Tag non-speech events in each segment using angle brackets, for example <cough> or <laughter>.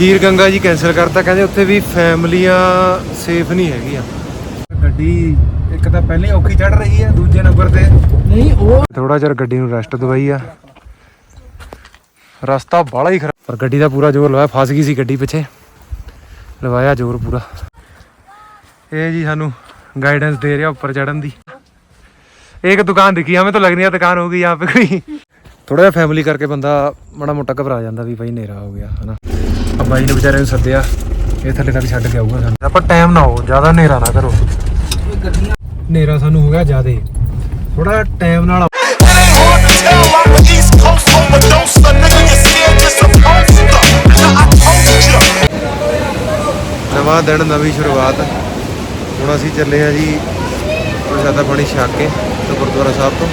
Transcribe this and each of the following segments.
Kheer Ganga ji cancel ਕਰਤਾ ਕਹਿੰਦੇ ਉੱਥੇ ਵੀ ਫੈਮਲੀਆਂ ਸੇਫ ਨਹੀਂ ਹੈਗੀਆਂ। ਗੱਡੀ ਇੱਕ ਤਾਂ ਪਹਿਲੇ ਔਖੀ ਚੜ ਰਹੀ ਹੈ ਦੂਜੇ ਨੰਬਰ ਤੇ। ਨਹੀਂ ਉਹ ਥੋੜਾ ਜਿਹਾ ਗੱਡੀ ਨੂੰ ਰੈਸਟ ਦਵਾਈ ਆ। ਰਸਤਾ ਬਾਲਾ ਹੀ ਖਰਾਬ। ਪਰ ਗੱਡੀ ਦਾ ਪੂਰਾ ਜ਼ੋਰ ਲਵਾਇਆ ਫਸ ਗਈ ਸੀ ਗੱਡੀ ਪਿੱਛੇ। ਲਵਾਇਆ ਜ਼ੋਰ ਪੂਰਾ। ਇਹ ਜੀ ਸਾਨੂੰ ਗਾਈਡੈਂਸ ਦੇ ਰਿਹਾ ਉੱਪਰ ਚੜਨ ਦੀ। ਇੱਕ ਦੁਕਾਨ ਦਿਖੀ ਹਮੇ ਤਾਂ ਲੱਗਦੀ ਆ ਦੁਕਾਨ ਹੋ ਗਈ ਪੇ ਕੋਈ। ਥੋੜਾ ਜਿਹਾ ਫੈਮਿਲੀ ਕਰਕੇ ਬੰਦਾ ਮਾੜਾ ਮੋਟਾ ਘਬਰਾ ਜਾਂਦਾ ਵੀ ਭਾਈ ਨੇਰਾ ਹੋ ਗਿਆ ਹਨਾ। ਆ ਬਾਈ ਨੇ ਵਿਚਾਰੇ ਨੂੰ ਸੱਦਿਆ, ਇਹ ਥੱਲੇ ਤੱਕ ਛੱਡ ਕੇ ਆਊਗਾ ਸਾਨੂੰ। ਆਪਾਂ ਟਾਈਮ ਨਾ ਹੋ, ਜ਼ਿਆਦਾ ਹਨੇਰਾ ਨਾ ਕਰੋ। ਹਨੇਰਾ ਸਾਨੂੰ ਹੋ ਗਿਆ ਜ਼ਿਆਦਾ। ਥੋੜਾ ਟਾਈਮ ਨਾਲ ਨਵਾਂ ਦਿਨ, ਨਵੀਂ ਸ਼ੁਰੂਆਤ। ਹੁਣ ਅਸੀਂ ਚੱਲੇ ਆ ਜੀ ਪ੍ਰਸ਼ਾਦਾ ਪਾਣੀ ਛਕ ਕੇ ਤੇ ਗੁਰਦੁਆਰਾ ਸਾਹਿਬ ਤੋਂ।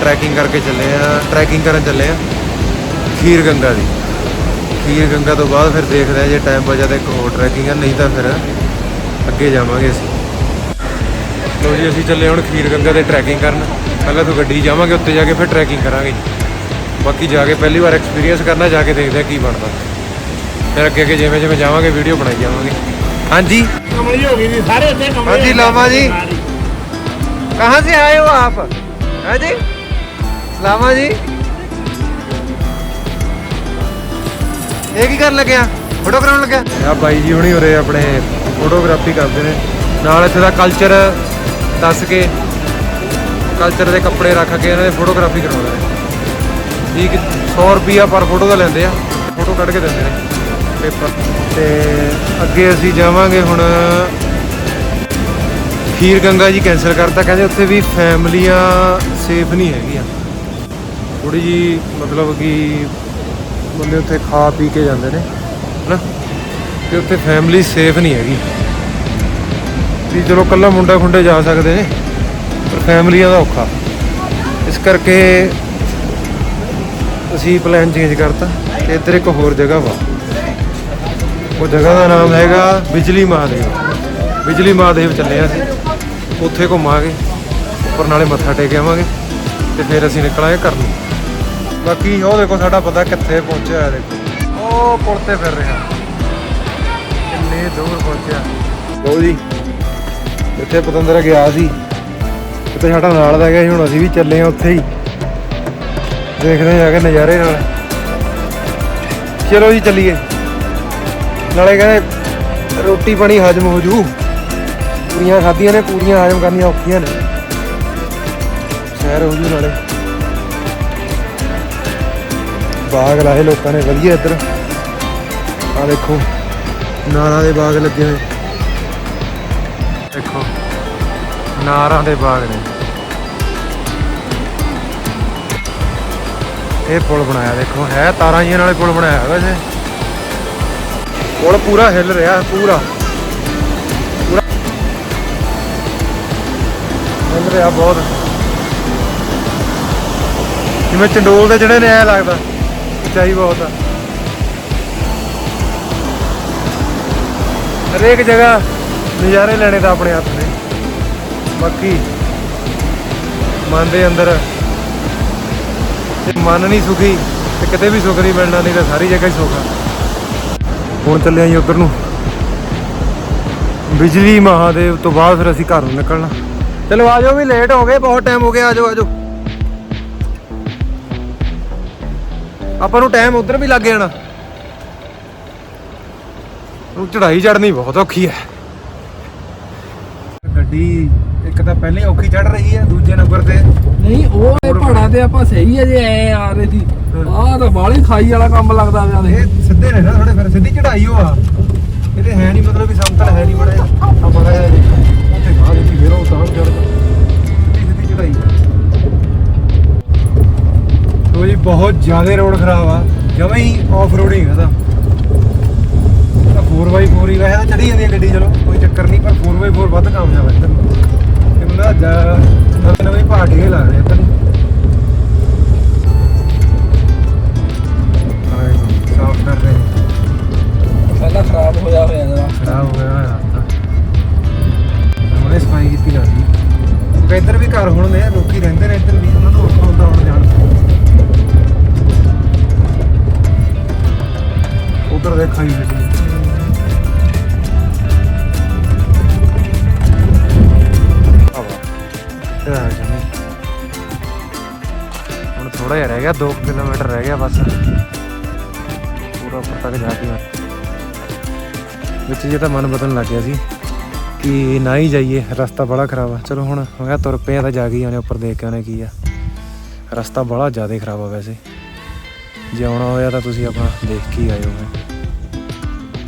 ਟਰੈਕਿੰਗ ਕਰਕੇ ਚੱਲੇ ਆ ਟਰੈਕਿੰਗ ਕਰਨ ਚੱਲੇ ਆ ਖੀਰ ਗੰਗਾ ਦੀ। ਖੀਰ ਗੰਗਾ ਤੋਂ ਬਾਅਦ ਫਿਰ ਦੇਖਦੇ ਆ ਜੇ ਟਾਈਮ ਬਚਿਆ ਤਾਂ ਇੱਕ ਹੋਰ ਟਰੈਕਿੰਗ ਆ ਨਹੀਂ ਤਾਂ ਫਿਰ ਅੱਗੇ ਜਾਵਾਂਗੇ ਅਸੀਂ। ਲੋ ਜੀ ਅਸੀਂ ਚੱਲੇ ਹੁਣ ਖੀਰ ਗੰਗਾ ਤੇ ਟਰੈਕਿੰਗ ਕਰਨ। ਪਹਿਲਾਂ ਤਾਂ ਗੱਡੀ ਜਾਵਾਂਗੇ ਉੱਤੇ ਜਾ ਕੇ ਫਿਰ ਟਰੈਕਿੰਗ ਕਰਾਂਗੇ ਬਾਕੀ ਜਾ ਕੇ ਪਹਿਲੀ ਵਾਰ ਐਕਸਪੀਰੀਅੰਸ ਕਰਨਾ ਜਾ ਕੇ ਦੇਖਦੇ ਆ ਕੀ ਬਣਦਾ। ਫਿਰ ਅੱਗੇ ਅੱਗੇ ਜਿਵੇਂ ਜਿਵੇਂ ਜਾਵਾਂਗੇ ਵੀਡੀਓ ਬਣਾਈ ਜਾਵਾਂਗੇ। ਹਾਂਜੀ? ਕਮਲੀ ਹੋ ਗਈ ਜੀ ਸਾਰੇ ਅੱਧੇ ਕਮਲੀ ਹਾਂਜੀ ਲਾਮਾ ਜੀ। ਕਹਾਂ ਸੇ ਆਏ ਹੋ ਆਪ? ਹਾਂਜੀ ਸਲਾਮਾ ਜੀ? ਇਹ ਕੀ ਕਰਨ ਲੱਗਿਆ ਫੋਟੋ ਕਰਾਉਣ ਲੱਗਿਆ? ਆ ਬਾਈ ਜੀ ਹੁਣੀ ਉਰੇ ਆਪਣੇ ਫੋਟੋਗ੍ਰਾਫੀ ਕਰਦੇ ਨੇ। ਨਾਲ ਇੱਥੇ ਦਾ ਕਲਚਰ ਦੱਸ ਕੇ ਕਲਚਰ ਦੇ ਕੱਪੜੇ ਰੱਖ ਕੇ ਇਹਨਾਂ ਦੇ ਫੋਟੋਗ੍ਰਾਫੀ ਕਰਾਉਂਦੇ ਨੇ। ਠੀਕ 100 ਰੁਪਿਆ ਪਰ ਫੋਟੋ ਦਾ ਲੈਂਦੇ ਆ। ਫੋਟੋ ਕੱਢ ਕੇ ਦਿੰਦੇ ਨੇ। ਪੇਪਰ ਤੇ ਅੱਗੇ ਅਸੀਂ ਜਾਵਾਂਗੇ ਹੁਣ ਖੀਰ ਗੰਗਾ ਜੀ ਕੈਨਸਲ ਕਰਤਾ। ਕਹਿੰਦੇ ਉੱਥੇ ਵੀ ਫੈਮਲੀਆਂ ਸੇਫ ਨਹੀਂ ਹੈਗੀਆਂ। ਥੋੜੀ ਜੀ ਮਤਲਬ ਕਿ ਬੰਦੇ ਉੱਥੇ ਖਾ ਪੀ ਕੇ ਜਾਂਦੇ ਨੇ, ਹਨਾ? ਤੇ ਉੱਥੇ ਫੈਮਲੀ ਸੇਫ ਨਹੀਂ ਹੈਗੀ। ਵੀ ਚਲੋ ਕੱਲਾ ਮੁੰਡਾ ਖੁੰਡੇ ਜਾ ਸਕਦੇ ਨੇ, ਪਰ ਫੈਮਲੀਆਂ ਦਾ ਔਖਾ। ਇਸ ਕਰਕੇ ਅਸੀਂ ਪਲਾਨ ਚੇਂਜ ਕਰਤਾ ਤੇ ਇੱਧਰ ਇੱਕ ਹੋਰ ਜਗ੍ਹਾ ਵਾ। ਉਹ ਜਗ੍ਹਾ ਦਾ ਨਾਮ ਹੈਗਾ ਬਿਜਲੀ ਮਹਾਦੇਵ। ਬਿਜਲੀ ਮਹਾਦੇਵ ਚੱਲੇ ਆ ਅਸੀਂ। ਉੱਥੇ ਘੁੰਮਾਂਗੇ, ਉੱਪਰ ਨਾਲੇ ਮੱਥਾ ਟੇਕ ਆਵਾਂਗੇ ਤੇ ਫਿਰ ਅਸੀਂ ਨਿਕਲਾਂਗੇ ਘਰ ਨੂੰ। ਬਾਕੀ ਉਹ ਦੇਖੋ ਸਾਡਾ ਪਤਾ ਕਿੱਥੇ ਪਹੁੰਚਿਆ ਹੈ ਦੇਖੋ। ਉਹ ਪੁਲ ਤੇ ਫਿਰ ਰਿਹਾ। ਕਿੰਨੇ ਦੂਰ ਪਹੁੰਚਿਆ। ਲੋ ਜੀ, ਇੱਥੇ ਪਤੰਦਰ ਗਿਆ ਸੀ। ਉੱਥੇ ਸਾਡਾ ਨਾਲ ਦਾ ਗਿਆ ਸੀ, ਹੁਣ ਅਸੀਂ ਵੀ ਚੱਲੇ ਆ ਉੱਥੇ ਹੀ। ਦੇਖਦੇ ਹਾਂ ਕੇ ਨਜ਼ਾਰੇ ਨਾਲ। ਚਲੋ ਜੀ, ਚੱਲੀਏ। ਨਾਲੇ ਕਹਿੰਦੇ ਰੋਟੀ ਪਾਣੀ ਹਜਮ ਹੋ ਜੂ। ਪੂਰੀਆਂ ਖਾਧੀਆਂ ਨੇ, ਪੂਰੀਆਂ ਹਜਮ ਕਰਨੀਆਂ ਔਖੀਆਂ ਨੇ। ਸ਼ਹਿਰ ਹੋ ਜੂ ਨਾਲੇ। ਬਾਗ ਲਾਏ ਲੋਕਾਂ ਨੇ, ਵਧੀਆ ਇੱਧਰ। ਆ ਦੇਖੋ ਨਾਰਾਂ ਦੇ ਬਾਗ ਲੱਗੇ ਹੋਏ। ਦੇਖੋ, ਨਾਰਾਂ ਦੇ ਬਾਗ ਨੇ। ਇਹ ਪੁਲ ਬਣਾਇਆ, ਦੇਖੋ, ਹੈ ਤਾਰਾਂ ਜੀਆਂ ਨਾਲੇ ਪੁਲ ਬਣਾਇਆ ਵੈਸੇ। ਪੁਲ ਪੂਰਾ ਹਿੱਲ ਰਿਹਾ, ਪੂਰਾ। ਪੂਰਾ ਹਿੱਲ ਰਿਹਾ ਬਹੁਤ। ਜਿਵੇਂ ਚੰਡੋਲ ਦੇ ਜਿਹੜੇ ਨੇ, ਐ ਲੱਗਦਾ। ਉਚਾਈ ਬਹੁਤ ਆ। ਹਰੇਕ ਜਗ੍ਹਾ ਨਜ਼ਾਰੇ ਲੈਣੇ ਤਾਂ ਆਪਣੇ ਹੱਥ ਨੇ। ਬਾਕੀ ਮਨ ਦੇ ਅੰਦਰ ਜੇ ਮਨ ਨਹੀਂ ਸੁਖੀ ਤੇ ਕਿਤੇ ਵੀ ਸੁਖ ਨਹੀਂ ਮਿਲਣਾ, ਨਹੀਂ ਤਾਂ ਸਾਰੀ ਜਗ੍ਹਾ ਹੀ ਸੁਖ ਆ। ਹੁਣ ਚੱਲੇ ਆਂ ਉਧਰ ਨੂੰ। ਬਿਜਲੀ ਮਹਾਦੇਵ ਤੋਂ ਬਾਅਦ ਫਿਰ ਅਸੀਂ ਘਰੋਂ ਨਿਕਲਣਾ। ਚਲੋ ਆ ਜਾਓ, ਵੀ ਲੇਟ ਹੋ ਗਏ, ਬਹੁਤ ਟਾਈਮ ਹੋ ਗਿਆ ਆ ਜਾਓ। ਆਪਾਂ ਨੂੰ ਟਾਈਮ ਉਧਰ ਵੀ ਲੱਗ ਜਾਣਾ। ਉਹ ਚੜਾਈ ਚੜਨੀ ਬਹੁਤ ਔਖੀ ਹੈ। ਗੱਡੀ ਇੱਕ ਤਾਂ ਪਹਿਲੇ ਔਖੀ ਚੜ ਰਹੀ ਹੈ ਦੂਜੇ ਨੰਬਰ ਤੇ। ਨਹੀਂ ਉਹ ਇਹ ਪਹਾੜਾਂ ਤੇ ਆਪਾਂ ਸਹੀ ਹੈ ਜੇ ਐ ਆ ਰਹੇ ਸੀ। ਆਹ ਤਾਂ ਬਾਲੀ ਖਾਈ ਵਾਲਾ ਕੰਮ ਲੱਗਦਾ ਪਿਆ ਇਹ ਦੇ ਸਿੱਧੇ ਨੇ ਨਾ ਥੋੜੇ ਫਿਰ ਸਿੱਧੀ ਚੜਾਈ ਹੋ ਆ। ਇਹਦੇ ਹੈ ਨਹੀਂ ਮਤਲਬ ਵੀ ਸਮਤਲ ਹੈ ਨਹੀਂ ਬੜਾ। ਆ ਬੜਾ ਦੇਖੋ ਉੱਥੇ ਬਾਹਰ ਇੱਥੇ ਫੇਰ ਉਹ ਤਾਂ ਚੜਦਾ ਸਿੱਧੀ ਸਿੱਧੀ ਚੜਾਈ ਤੋ ਜੀ, ਬਹੁਤ ਜ਼ਿਆਦਾ ਰੋਡ ਖਰਾਬ ਆ। ਜਮਾਂ ਹੀ ਆਫ ਰੋਡਿੰਗ ਹੈ ਤਾਂ 4x4 ਹੀ ਵੈਸੇ ਤਾਂ ਚੜੀ ਜਾਂਦੀ ਹੈ ਗੱਡੀ, ਚਲੋ, ਕੋਈ ਚੱਕਰ ਨਹੀਂ, ਪਰ 4x4 ਵੱਧ ਕਾਮਯਾਬ ਹੈ ਇੱਧਰ ਨੂੰ। ਤੇ ਮੈਂ ਨਵੇਂ ਨਵੇਂ ਵਿੱਚ ਜੇ ਤਾਂ ਮਨ ਬਦਲਣ ਲੱਗ ਗਿਆ ਸੀ ਕਿ ਨਾ ਹੀ ਜਾਈਏ ਰਸਤਾ ਬੜਾ ਖਰਾਬ ਆ। ਚਲੋ ਹੁਣ ਹੋ ਗਿਆ ਤੁਰ ਪਏ ਆ ਤਾਂ ਜਾ ਕੇ ਹੀ ਆਉਣੇ ਉੱਪਰ ਦੇਖ ਕੇ ਆਉਣੇ ਕੀ ਆ। ਰਸਤਾ ਬੜਾ ਜ਼ਿਆਦਾ ਖਰਾਬ ਆ ਵੈਸੇ। ਜੇ ਆਉਣਾ ਹੋਇਆ ਤਾਂ ਤੁਸੀਂ ਆਪਣਾ ਦੇਖ ਕੇ ਹੀ ਆਇਓ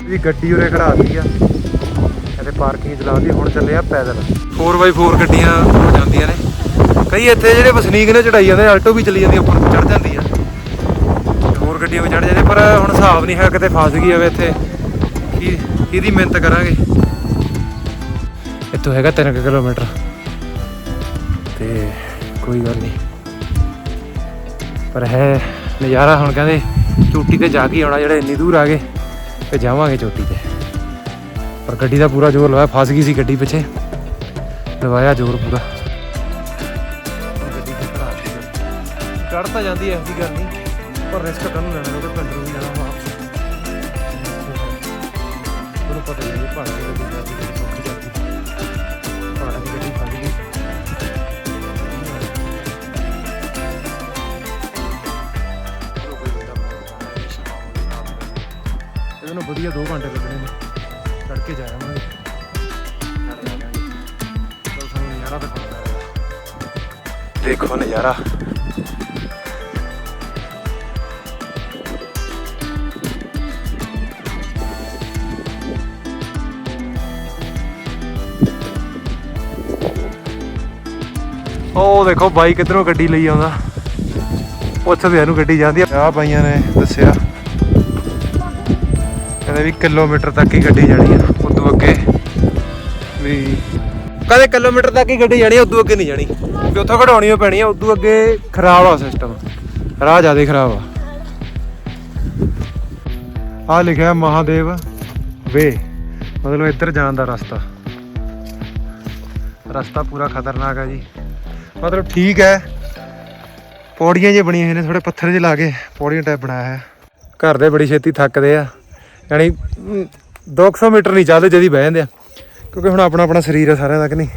ਜੀ ਗੱਡੀ ਉਰੇ ਖੜਾਤੀ ਆ। ਇਹਦੇ ਪਾਰਕਿੰਗ ਚਲਾਤੀ ਹੁਣ ਚੱਲੇ ਆ ਪੈਦਲ। 4x4 ਗੱਡੀਆਂ ਹੋ ਜਾਂਦੀਆਂ ਨੇ। ਕਈ ਇੱਥੇ ਜਿਹੜੇ ਵਸਨੀਕ ਨੇ ਚੜਾਈ ਜਾਂਦੇ ਆਲਟੋ ਵੀ ਚਲੀ ਜਾਂਦੀ ਉੱਪਰ ਚੜ ਜਾਂਦੀ ਆ। ਹੋਰ ਗੱਡੀਆਂ ਵੀ ਚੜ ਜਾਂਦੇ ਪਰ ਹੁਣ ਹਿਸਾਬ ਨਹੀਂ ਹੈ ਕਿਤੇ ਫਸ ਗਈ ਹੋਵੇ ਇੱਥੇ। ਕੀ ਕਿਹਦੀ ਮਿਹਨਤ ਕਰਾਂਗੇ। ਇੱਥੋਂ ਹੈਗਾ 3 ਕਿਲੋਮੀਟਰ। ਤੇ ਕੋਈ ਗੱਲ ਨਹੀਂ। ਪਰ ਹੈ ਨਜ਼ਾਰਾ ਹੁਣ ਕਹਿੰਦੇ ਚੋਟੀ ਤੇ ਜਾ ਕੇ ਆਉਣਾ ਜਿਹੜੇ ਇੰਨੀ ਦੂਰ ਆ ਗਏ ਤੇ ਜਾਵਾਂਗੇ ਚੋਟੀ ਤੇ। ਪਰ ਗੱਡੀ ਦਾ ਪੂਰਾ ਜ਼ੋਰ ਲਵਾਇਆ ਫਸ ਗਈ ਸੀ ਗੱਡੀ ਪਿੱਛੇ। ਲਵਾਇਆ ਜ਼ੋਰ ਪੂਰਾ। ਚੜ ਤਾਂ ਜਾਂਦੀ ਐ ਐਸੀ ਗੱਲ ਨਹੀਂ। ਪਰ ਰਿਸਕ ਕਾਹਨੂੰ ਲੈਣਾ ਉਹਦੇ ਵੀ ਜਾਣਾ। ਪਤਾ ਹੀ ਹੈ ਦੀ ਗੱਡੀ ਜਾਂਦੀ ਕਿੰਨੀ ਸੌਖੀ ਜਾਂਦੀ ਪਹਾੜਾਂ ਦੀ ਗੱਡੀ ਫਸ ਗਈ। ਇਹਦੇ ਵਧੀਆ 2 ਘੰਟੇ ਲੱਗਣੇ ਨੇ। ਚੜ ਕੇ ਜਾਵਾਂਗੇ ਨਾਲੇ ਆ ਚਲੋ ਸਾਨੂੰ ਨਜ਼ਾਰਾ ਦਿਖਾਉਂਦਾ। ਦੇਖੋ ਨਜ਼ਾਰਾ। ਉਹ ਦੇਖੋ ਬਾਈ ਕਿੱਧਰੋਂ ਗੱਡੀ ਲਈ ਆਉਂਦਾ। ਪੁੱਛਦੇ ਇਹਨੂੰ ਗੱਡੀ ਜਾਂਦੀ ਆ। ਆਹ ਬਾਈਆਂ ਨੇ ਦੱਸਿਆ। ਕਹਿੰਦੇ ਵੀ ਕਿਲੋਮੀਟਰ ਤੱਕ ਹੀ ਗੱਡੀ ਜਾਣੀ ਆ, ਉਦੋਂ ਅੱਗੇ ਵੀ ਕਦੇ ਕਿਲੋਮੀਟਰ ਤੱਕ ਹੀ ਗੱਡੀ ਜਾਣੀ ਆ, ਉਦੋਂ ਅੱਗੇ ਨਹੀਂ ਜਾਣੀ। ਵੀ ਉੱਥੋਂ ਕਢਾਉਣੀ ਓ ਪੈਣੀ ਆ, ਉਦੋਂ ਅੱਗੇ ਖਰਾਬ ਆ ਸਿਸਟਮ ਰਾਹ ਜ਼ਿਆਦਾ ਖਰਾਬ ਆ। ਆ ਲਿਖਿਆ ਮਹਾਦੇਵ ਵੇ, ਮਤਲਬ ਇੱਧਰ ਜਾਣ ਦਾ ਰਸਤਾ। ਰਸਤਾ ਪੂਰਾ ਖਤਰਨਾਕ ਆ ਜੀ। ਮਤਲਬ ਠੀਕ ਹੈ। ਪੌੜੀਆਂ ਜੇ ਬਣੀਆਂ ਹੋਈਆਂ ਨੇ ਥੋੜੇ ਪੱਥਰ ਜਿਹੇ ਲਾ ਕੇ ਪੌੜੀਆਂ ਟਾਈਪ ਬਣਾਇਆ ਹੈ। ਘਰ ਦੇ ਬੜੀ ਛੇਤੀ ਥੱਕਦੇ ਆ। ਯਾਨੀ ਅਮ, 200 ਮੀਟਰ ਨਹੀਂ ਚੱਲਦੇ ਜਦੀ ਬਹਿ ਜਾਂਦੇ ਆ। ਕਿਉਂਕਿ ਹੁਣ ਆਪਣਾ ਆਪਣਾ ਸਰੀਰ ਆ ਸਾਰਿਆਂ ਦਾ ਕਿ ਨਹੀਂ।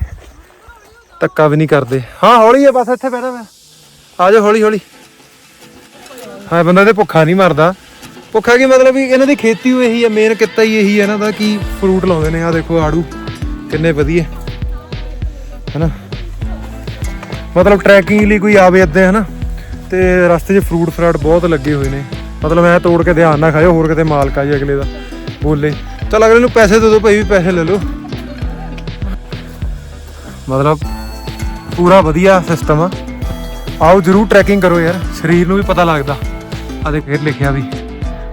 ਧੱਕਾ ਵੀ ਨਹੀਂ ਕਰਦੇ। ਹਾਂ ਹੌਲੀ ਆ ਬਸ ਇੱਥੇ ਬਹਿਣਾ ਮੈਂ। ਆ ਜਾਓ ਹੌਲੀ ਹੌਲੀ। ਹਾਂ ਬੰਦਾ ਤੇ ਭੁੱਖਾ ਨਹੀਂ ਮਰਦਾ। ਭੁੱਖਾ ਕੀ ਮਤਲਬ ਵੀ ਇਹਨਾਂ ਦੀ ਖੇਤੀ ਉਹ ਇਹੀ ਹੈ ਮੇਨ ਕਿੱਤਾ ਹੀ ਇਹੀ ਹੈ ਇਹਨਾਂ ਦਾ ਕੀ ਫਰੂਟ ਲਾਉਂਦੇ ਨੇ। ਆ ਦੇਖੋ ਆੜੂ ਕਿੰਨੇ ਵਧੀਆ। ਹੈਨਾ? ਮਤਲਬ ਟਰੈਕਿੰਗ ਲਈ ਕੋਈ ਆਵੇ ਇੱਦਾਂ ਹੈ ਨਾ ਤੇ ਰਸਤੇ 'ਚ ਫਰੂਟ ਫਰਾਟ ਬਹੁਤ ਲੱਗੇ ਹੋਏ ਨੇ। ਮਤਲਬ ਐ ਤੋੜ ਕੇ ਧਿਆਨ ਨਾਲ ਖਾਇਓ, ਹੋਰ ਕਿਤੇ ਮਾਲਕ ਆ ਜੀ ਅਗਲੇ ਦਾ, ਬੋਲੇ। ਚਲ ਅਗਲੇ ਨੂੰ ਪੈਸੇ ਦੇ ਦਿਓ ਭਾਈ, ਵੀ ਪੈਸੇ ਲੈ ਲਓ। ਮਤਲਬ ਪੂਰਾ ਵਧੀਆ ਸਿਸਟਮ ਆ। ਆਓ ਜਰੂਰ ਟਰੈਕਿੰਗ ਕਰੋ ਯਾਰ, ਸਰੀਰ ਨੂੰ ਵੀ ਪਤਾ ਲੱਗਦਾ। ਆ ਦੇ ਫੇਰ ਲਿਖਿਆ ਵੀ,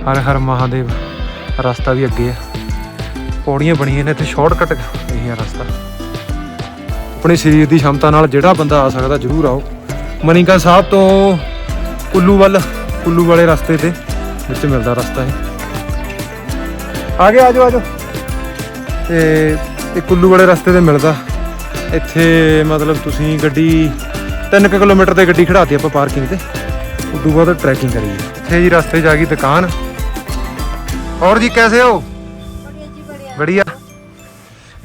ਹਰ ਹਰ ਮਹਾਦੇਵ, ਰਸਤਾ ਵੀ ਅੱਗੇ ਆ। ਪੌੜੀਆਂ ਬਣੀਆਂ ਨੇ ਇੱਥੇ ਸ਼ਾਰਟਕਟ ਇਹ ਆ ਰਸਤਾ। ਆਪਣੇ ਸਰੀਰ ਦੀ ਸ਼ਮਤਾ ਨਾਲ ਜਿਹੜਾ ਬੰਦਾ ਆ ਸਕਦਾ ਜ਼ਰੂਰ ਆਓ। ਮਨੀਕਾ ਸਾਹਿਬ ਤੋਂ ਕੁੱਲੂ ਵੱਲ, ਕੁੱਲੂ ਵਾਲੇ ਰਸਤੇ ਤੇ ਵਿੱਚ ਮਿਲਦਾ ਰਸਤਾ ਹੈ ਆਗੇ ਆਜੋ ਆਜੋ ਤੇ ਇਹ ਕੁੱਲੂ ਵਾਲੇ ਰਸਤੇ ਤੇ ਮਿਲਦਾ। ਇੱਥੇ ਮਤਲਬ ਤੁਸੀਂ ਗੱਡੀ 3 ਕਿਲੋਮੀਟਰ ਤੇ ਗੱਡੀ ਖੜਾਤੀ ਆਪਾਂ ਪਾਰਕਿੰਗ ਤੇ। ਉਦੋਂ ਬਾਅਦ ਟਰੈਕਿੰਗ ਕਰੀਏ। ਇੱਥੇ ਜੀ ਰਸਤੇ ਜਾ ਗਈ ਦੁਕਾਨ। ਔਰ ਜੀ, ਕੈਸੇ ਹੋ?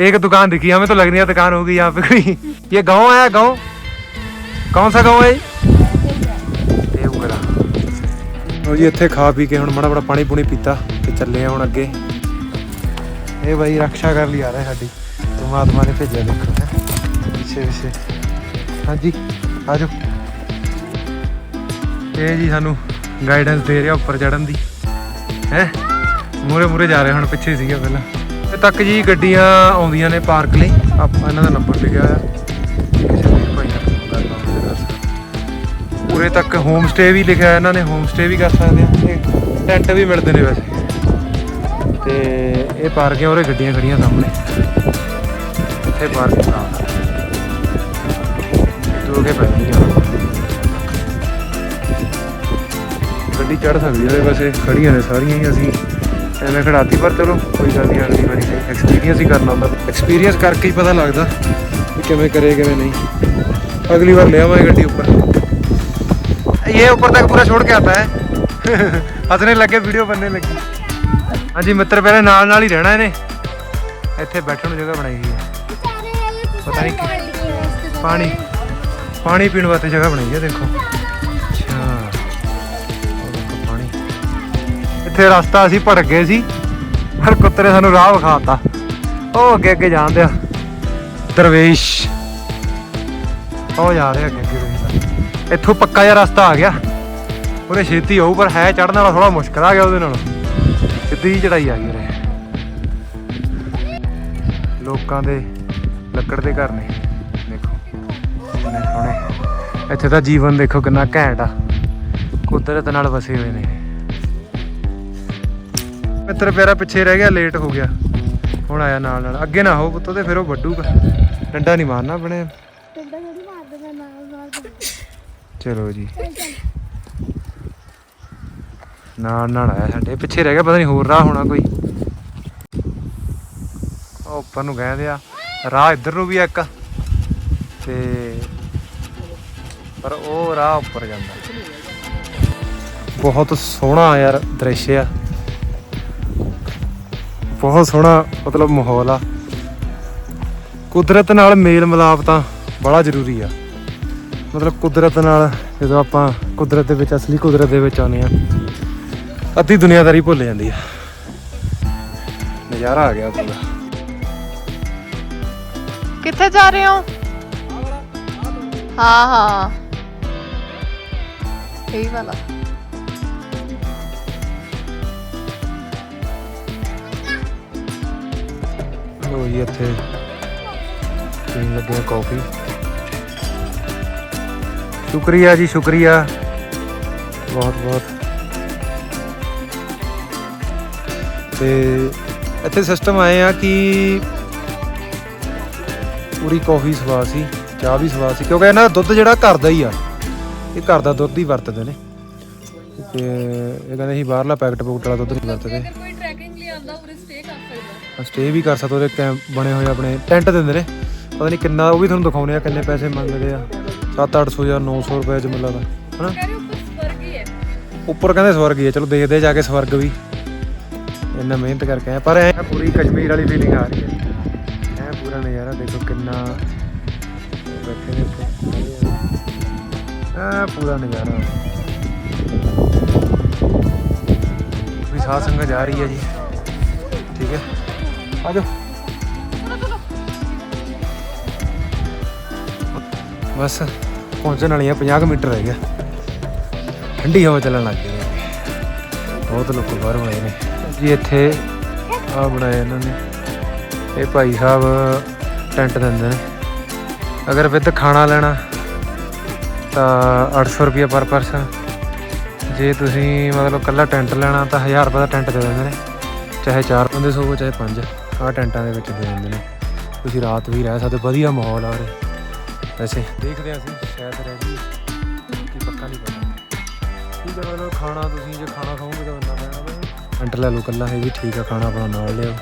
एक दुकान दिखी हमें तो लग रही है दुकान होगी यहाँ पे कोई ये गांव है गांव कौन सा गांव है ਦੇਵਗੜਾ ਉਹ ਜੀ ਇੱਥੇ ਖਾ ਪੀ ਕੇ ਹੁਣ ਮਾੜਾ ਮਾੜਾ ਪਾਣੀ ਪੂਣੀ ਪੀਤਾ ਤੇ ਚੱਲੇ ਆ ਹੁਣ ਅੱਗੇ ਇਹ ਬਾਈ ਰੱਖਿਆ ਕਰ ਲਈ ਆ ਰਿਹਾ ਸਾਡੀ ਪਰਮਾਤਮਾ ਨੇ ਭੇਜਿਆ ਦੇਖੋ ਹੈ ਪਿੱਛੇ ਪਿੱਛੇ ਹਾਂਜੀ ਆਜੋ ਇਹ ਜੀ ਸਾਨੂੰ ਗਾਈਡੈਂਸ ਦੇ ਰਿਹਾ ਉੱਪਰ ਚੜਨ ਦੀ ਹੈ ਮੂਰੇ ਮੂਰੇ ਜਾ ਰਹੇ ਹੁਣ ਪਿੱਛੇ ਸੀਗਾ ਪਹਿਲਾਂ ਇੱਥੇ ਤੱਕ ਜੀ ਗੱਡੀਆਂ ਆਉਂਦੀਆਂ ਨੇ ਪਾਰਕ ਲਈ। ਆਪਾਂ ਇਹਨਾਂ ਦਾ ਨੰਬਰ ਲਿਖਿਆ ਹੋਇਆ। ਕਿਸੇ ਪੂਰੇ ਤੱਕ ਹੋਮ ਸਟੇ ਵੀ ਲਿਖਿਆ ਇਹਨਾਂ ਨੇ ਹੋਮ ਸਟੇ ਵੀ ਕਰ ਸਕਦੇ ਆ। ਤੇ ਟੈਂਟ ਵੀ ਮਿਲਦੇ ਨੇ ਵੈਸੇ। ਤੇ ਇਹ ਪਾਰਕ ਹੈ ਉਹਰੇ ਗੱਡੀਆਂ ਖੜੀਆਂ ਸਾਹਮਣੇ। ਇੱਥੇ ਪਾਰਕ ਕਰਾ ਦੋ ਕੇ ਪੈਂਦੀਆਂ ਗੱਡੀ ਚੜ ਸਕਦੀ ਹੈ ਵੈਸੇ ਖੜੀਆਂ ਨੇ ਸਾਰੀਆਂ ਹੀ ਅਸੀਂ। ਐਵੇਂ ਖੜਾਤੀ ਪਰ ਚਲੋ ਕੋਈ ਗੱਲ ਨਹੀਂ ਅਗਲੀ ਵਾਰੀ ਐਕਸਪੀਰੀਅੰਸ ਹੀ ਕਰਨਾ ਹੁੰਦਾ ਐਕਸਪੀਰੀਅੰਸ ਕਰਕੇ ਹੀ ਪਤਾ ਲੱਗਦਾ ਕਿ ਕਿਵੇਂ ਕਰੇ ਕਿਵੇਂ ਨਹੀਂ। ਅਗਲੀ ਵਾਰ ਲੈ ਆਵਾਂਗੇ ਗੱਡੀ ਉੱਪਰ। ਇਹ ਉੱਪਰ ਤੱਕ ਪੂਰਾ ਛੋੜ ਕੇ ਆਤਾ ਹੈ। <laughs> ਹੱਸਣੇ ਲੱਗੇ ਵੀਡੀਓ ਬਣਨੇ ਲੱਗੀ। ਹਾਂਜੀ ਮਿੱਤਰ ਪਹਿਲੇ ਨਾਲ ਨਾਲ ਹੀ ਰਹਿਣਾ ਇਹਨੇ। ਇੱਥੇ ਬੈਠਣ ਨੂੰ ਜਗ੍ਹਾ ਬਣਾਈ ਗਈ ਹੈ। ਪਤਾ ਨਹੀਂ ਪਾਣੀ। ਪਾਣੀ ਪੀਣ ਵਾਸਤੇ ਜਗ੍ਹਾ ਬਣਾਈ ਹੈ ਦੇਖੋ। ਇੱਥੇ ਰਸਤਾ ਅਸੀਂ ਭਟਕ ਗਏ ਸੀ ਪਰ ਕੁੱਤਰੇ ਸਾਨੂੰ ਰਾਹ ਵਿਖਾਤਾ। ਉਹ ਅੱਗੇ ਅੱਗੇ ਜਾਂਦੇ ਆ। ਦਰਵੇਸ਼। ਉਹ ਜਾ ਰਿਹਾ ਅੱਗੇ ਅੱਗੇ ਇੱਥੋਂ ਪੱਕਾ ਜਿਹਾ ਰਸਤਾ ਆ ਗਿਆ। ਉਹਦੇ ਛੇਤੀ ਹੋਊ ਪਰ ਹੈ ਚੜਨ ਵਾਲਾ ਥੋੜਾ ਮੁਸ਼ਕਲ ਆ ਗਿਆ ਉਹਦੇ ਨਾਲ। ਸਿੱਧੀ ਚੜਾਈ ਆ ਗਈ ਰੇ ਲੋਕਾਂ ਦੇ ਲੱਕੜ ਦੇ ਘਰ ਨੇ। ਦੇਖੋ। ਕਿੰਨੇ ਸੋਹਣੇ ਇੱਥੇ ਤਾਂ ਜੀਵਨ ਦੇਖੋ ਕਿੰਨਾ ਘੈਂਟ ਆ। ਕੁਦਰਤ ਨਾਲ ਵਸੇ ਹੋਏ ਨੇ। ਮਿੱਤਰ ਪਿਆਰਾ ਪਿੱਛੇ ਰਹਿ ਗਿਆ ਲੇਟ ਹੋ ਗਿਆ। ਹੁਣ ਆਇਆ ਨਾਲ ਨਾਲ। ਅੱਗੇ ਨਾ ਹੋ ਪੁੱਤੋ ਤੇ ਫਿਰ ਉਹ ਵੱਡੂਗਾ ਡੰਡਾ ਨਹੀਂ ਮਾਰਨਾ ਆਪਣੇ। ਚਲੋ ਜੀ। ਨਾਲ ਨਾਲ ਆਇਆ ਸਾਡੇ। ਪਿੱਛੇ ਰਹਿ ਗਿਆ ਪਤਾ ਨਹੀਂ ਹੋਰ ਰਾਹ ਹੋਣਾ ਕੋਈ। ਉਹ ਉੱਪਰ ਨੂੰ ਕਹਿੰਦੇ ਆ। ਰਾਹ ਇੱਧਰ ਨੂੰ ਵੀ ਇੱਕ। ਤੇ ਪਰ ਉਹ ਰਾਹ ਉੱਪਰ ਜਾਂਦਾ। ਬਹੁਤ ਸੋਹਣਾ ਯਾਰ ਦ੍ਰਿਸ਼ ਆ। ਬਹੁਤ ਸੋਹਣਾ ਮਤਲਬ ਮਾਹੌਲ ਆ। ਕੁਦਰਤ ਨਾਲ ਮੇਲ ਮਿਲਾਪ ਤਾਂ ਬੜਾ ਜ਼ਰੂਰੀ ਆ। ਮਤਲਬ ਕੁਦਰਤ ਨਾਲ ਜਦੋਂ ਆਪਾਂ ਕੁਦਰਤ ਦੇ ਵਿੱਚ, ਅਸਲੀ ਕੁਦਰਤ ਦੇ ਵਿੱਚ ਆਉਂਦੇ ਆ, ਅੱਧੀ ਦੁਨੀਆਦਾਰੀ ਭੁੱਲ ਜਾਂਦੀ ਆ। ਨਜ਼ਾਰਾ ਆ ਗਿਆ ਪੂਰਾ। ਕਿੱਥੇ ਜਾ ਰਹੇ ਹੋ? ਹਾਂ ਹਾਂ। ਇਹ ਵਾਲਾ। ਲੋ ਜੀ ਇੱਥੇ। ਪੀਣ ਲੱਗੇ ਕਾਫੀ ਸ਼ੁਕਰੀਆ ਜੀ, ਸ਼ੁਕਰੀਆ। ਬਹੁਤ ਬਹੁਤ। ਤੇ ਇੱਥੇ ਸਿਸਟਮ ਆਏ ਆ ਕਿ ਪੂਰੀ ਕਾਫੀ ਸਵਾਦ ਸੀ, ਚਾਹ ਵੀ ਸਵਾਦ ਸੀ, ਕਿਉਂਕਿ ਇਹਨਾਂ ਦਾ ਦੁੱਧ ਜਿਹੜਾ ਘਰ ਦਾ ਹੀ ਆ। ਇਹ ਘਰ ਦਾ ਦੁੱਧ ਹੀ ਵਰਤਦੇ ਨੇ। ਤੇ ਇਹ ਕਹਿੰਦੇ ਅਸੀਂ ਬਾਹਰਲਾ ਪੈਕਟ ਪੂਕਟ ਵਾਲਾ ਦੁੱਧ ਨਹੀਂ ਵਰਤਦੇ। ਕੋਈ ਟਰੈਕਿੰਗ ਲਈ ਆਂਦਾ ਉਰੇ ਸਟੇ ਕਰ। ਸਟੇ ਵੀ ਕਰ ਸਕਦੇ ਉਹਦੇ ਕੈਂਪ ਬਣੇ ਹੋਏ ਆਪਣੇ ਟੈਂਟ ਦਿੰਦੇ ਨੇ ਪਤਾ ਨਹੀਂ ਕਿੰਨਾ ਉਹ ਵੀ ਤੁਹਾਨੂੰ ਦਿਖਾਉਣੇ ਆ ਕਿੰਨੇ ਪੈਸੇ ਮੰਗਦੇ ਆ। 7-800 ਜਾਂ 900 ਰੁਪਏ ਚ ਮਿਲਦਾ ਹਨਾ? ਉੱਪਰ ਹੀ ਹੈ। ਉੱਪਰ ਕਹਿੰਦੇ ਸਵਰਗ ਹੀ ਹੈ ਚਲੋ ਦੇਖਦੇ ਜਾ ਕੇ ਸਵਰਗ ਵੀ। ਇੰਨਾ ਮਿਹਨਤ ਕਰਕੇ ਆਏ ਪਰ ਐ ਪੂਰੀ ਕਸ਼ਮੀਰ ਵਾਲੀ ਫੀਲਿੰਗ ਆ ਰਹੀ ਹੈ। ਐ ਪੂਰਾ ਨਜ਼ਾਰਾ ਦੇਖੋ ਕਿੰਨਾ ਬੈਠੇ ਨੇ ਐ ਪੂਰਾ ਨਜ਼ਾਰਾ। ਵੀ ਸਾਧ ਸੰਗਤ ਜਾ ਰਹੀ ਹੈ ਜੀ। ਠੀਕ ਹੈ। ਆ ਜਾਓ ਬਸ, ਪਹੁੰਚਣ ਵਾਲੀ ਆ 50 ਕੁ ਮੀਟਰ ਰਹਿ ਗਿਆ। ਠੰਡੀ ਹਵਾ ਚੱਲਣ ਲੱਗ ਗਈ। ਬਹੁਤ ਲੋਕ ਬਾਹਰ ਆਏ ਨੇ। ਜੀ ਇੱਥੇ ਆ ਬਣਾਇਆ ਇਹਨਾਂ ਨੇ। ਇਹ ਭਾਈ ਸਾਹਿਬ ਟੈਂਟ ਦਿੰਦੇ ਨੇ। ਅਗਰ ਵਿਦ ਖਾਣਾ ਲੈਣਾ, ਤਾਂ 800 ਰੁਪਏ ਪਰ ਪਰਸਨ। ਜੇ ਤੁਸੀਂ ਮਤਲਬ ਕੱਲਾ ਟੈਂਟ ਲੈਣਾ, ਤਾਂ 1000 ਰੁਪਏ ਦਾ ਟੈਂਟ ਦੇ ਦਿੰਦੇ ਨੇ। ਚਾਹੇ 4 ਬੰਦੇ ਸੋਵੋ, ਚਾਹੇ 5 ਆਹ ਟੈਂਟਾਂ ਦੇ ਵਿੱਚ ਦੇ ਦਿੰਦੇ ਨੇ। ਤੁਸੀਂ ਰਾਤ ਵੀ ਰਹਿ ਸਕਦੇ, ਵਧੀਆ ਮਾਹੌਲ ਆ ਉਰੇ। ਵੈਸੇ ਦੇਖਦੇ ਹਾਂ ਅਸੀਂ ਸ਼ਾਇਦ ਰਹਿ ਜੀ ਕੀ ਪੱਕਾ ਨਹੀਂ ਪਤਾ। ਠੀਕ ਹੈ ਮਤਲਬ ਖਾਣਾ ਤੁਸੀਂ ਜੇ ਖਾਣਾ ਖਾਓਗੇ ਤਾਂ ਬੰਦਾ ਲੈਣਾ ਪਏ ਟੈਂਟ ਲੈ ਲਓ ਕੱਲਾ ਇਹ ਵੀ ਠੀਕ ਆ, ਖਾਣਾ ਆਪਣਾ ਨਾਲ ਲਿਓ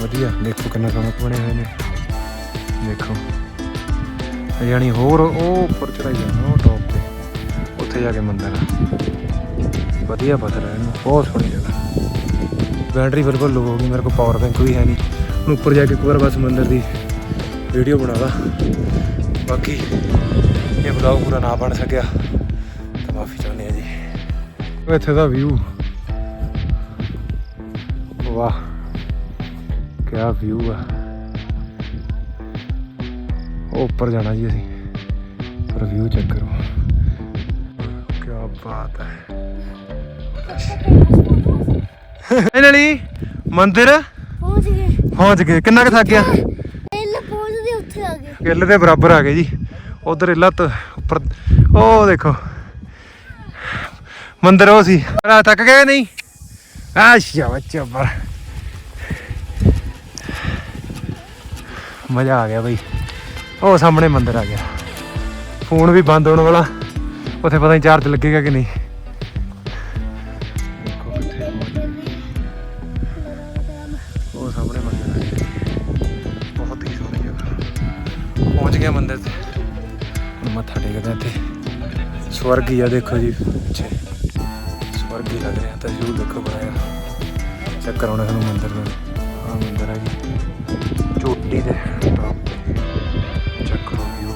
ਵਧੀਆ, ਦੇਖੋ ਕਿੰਨਾ ਸੋਹਣਾ ਬਣੇ ਹੋਏ ਨੇ। ਦੇਖੋ। ਯਾਨੀ ਹੋਰ ਉਹ ਉੱਪਰ ਚੜਾਈ ਜਾਣਾ ਉਹ ਟੌਪ ਤੇ। ਉੱਥੇ ਜਾ ਕੇ ਮੰਦਰ ਆ। ਵਧੀਆ ਪਤਾ ਹੈ ਇਹਨੂੰ, ਬਹੁਤ ਸੋਹਣੀ ਜਗ੍ਹਾ। ਬੈਟਰੀ ਬਿਲਕੁਲ ਲੋ ਹੋ ਗਈ, ਮੇਰੇ ਕੋਲ ਪਾਵਰ ਬੈਂਕ ਵੀ ਹੈ ਨਹੀਂ। ਹੁਣ ਉੱਪਰ ਜਾ ਕੇ ਇੱਕ ਵਾਰ ਬਸ ਮੰਦਰ ਦੀ ਵੀਡੀਓ ਬਣਾ ਲਾ। ਬਾਕੀ ਇਹ ਵਲੌਗ ਪੂਰਾ ਨਾ ਬਣ ਸਕਿਆ, ਤਾਂ ਮਾਫੀ ਚਾਹੁੰਦੇ ਆ ਜੀ। ਇੱਥੇ ਦਾ ਵਿਊ ਵਾਹ ਕੀ ਵਿਊ ਆ। ਉਹ ਉੱਪਰ ਜਾਣਾ ਜੀ ਅਸੀਂ, ਪਰ ਵਿਊ ਚੈੱਕ ਕਰੋ। ਕੀ ਬਾਤ ਹੈ। ਲਈ ਮੰਦਿਰ? ਪਹੁੰਚ ਗਏ। ਪਹੁੰਚ ਗਏ। ਕਿੰਨਾ ਕੁ ਥੱਕ ਗਿਆ? ਪਹਿਲਾਂ ਪਹੁੰਚਦੇ ਉੱਥੇ ਆ ਗਏ। ਕਿੱਲ ਦੇ ਬਰਾਬਰ ਆ ਗਏ ਜੀ। ਉਧਰ ਇੱਲਾ ਤੋਂ ਉੱਪਰ ਉਹ ਦੇਖੋ। ਮੰਦਿਰ ਉਹ ਸੀ। ਰਾ ਥੱਕ ਗਏ ਨਹੀਂ? ਆਸ਼ਾ ਬੱਚਾ ਪਰ ਮਜ਼ਾ ਆ ਗਿਆ ਬਈ। ਉਹ ਸਾਹਮਣੇ ਮੰਦਿਰ ਆ ਗਿਆ। ਫੋਨ ਵੀ ਬੰਦ ਹੋਣ ਵਾਲਾ। ਉੱਥੇ ਪਤਾ ਨਹੀਂ ਚਾਰਜ ਲੱਗੇਗਾ ਕਿ ਨਹੀਂ। ਸਵਰਗ ਹੀ ਆ, ਦੇਖੋ ਜੀ। ਪਿੱਛੇ ਸਵਰਗ ਹੀ ਲੱਗ ਰਿਹਾ, ਤਾਂ ਜ਼ਰੂਰ ਦੇਖੋ ਬਣਾਇਆ ਚੈੱਕ ਕਰਾਉਣਾ ਤੁਹਾਨੂੰ ਮੰਦਿਰ ਦਾ। ਆ ਮੰਦਿਰ ਹੈ ਜੀ। ਚੋਟੀ ਦੇ ਟਾਪ ਚੈੱਕ ਕਰੋ ਵਿਊ